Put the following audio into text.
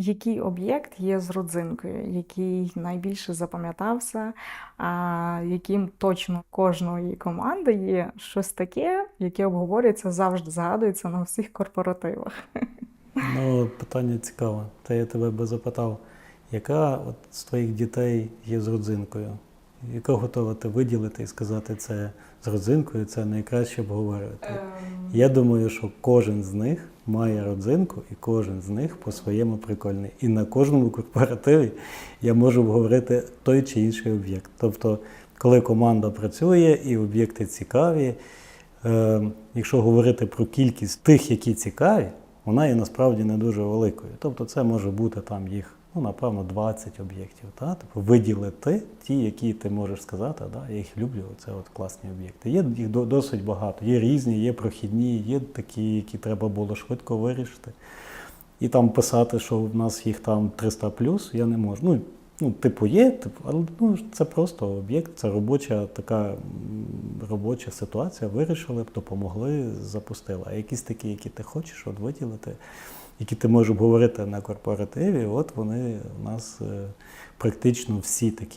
Який об'єкт є з родзинкою, який найбільше запам'ятався, а яким точно кожної команди є щось таке, яке обговорюється, завжди згадується на всіх корпоративах. Ну, питання цікаве. Та я тебе би запитав, яка от з твоїх дітей є з родзинкою? Яка готова ти виділити і сказати, це з родзинкою, це найкраще обговорювати? Я думаю, що кожен з них має родзинку, і кожен з них по-своєму прикольний. І на кожному корпоративі я можу обговорити той чи інший об'єкт. Тобто, коли команда працює і об'єкти цікаві, е, якщо говорити про кількість тих, які цікаві, вона є насправді не дуже великою. Тобто це може бути там їх, ну, напевно, 20 об'єктів. Та? Тобто виділити ті, які ти можеш сказати, да, я їх люблю, це от класні об'єкти. Є їх досить багато. Є різні, є прохідні, є такі, які треба було швидко вирішити. І там писати, що в нас їх там 300 плюс, я не можу. Ну, ну типу, є, типу, але ну, це просто об'єкт, це робоча така робоча ситуація. Вирішили, допомогли, запустили. А якісь такі, які ти хочеш от виділити, які ти можеш обговорити на корпоративі, от вони у нас е, практично всі такі.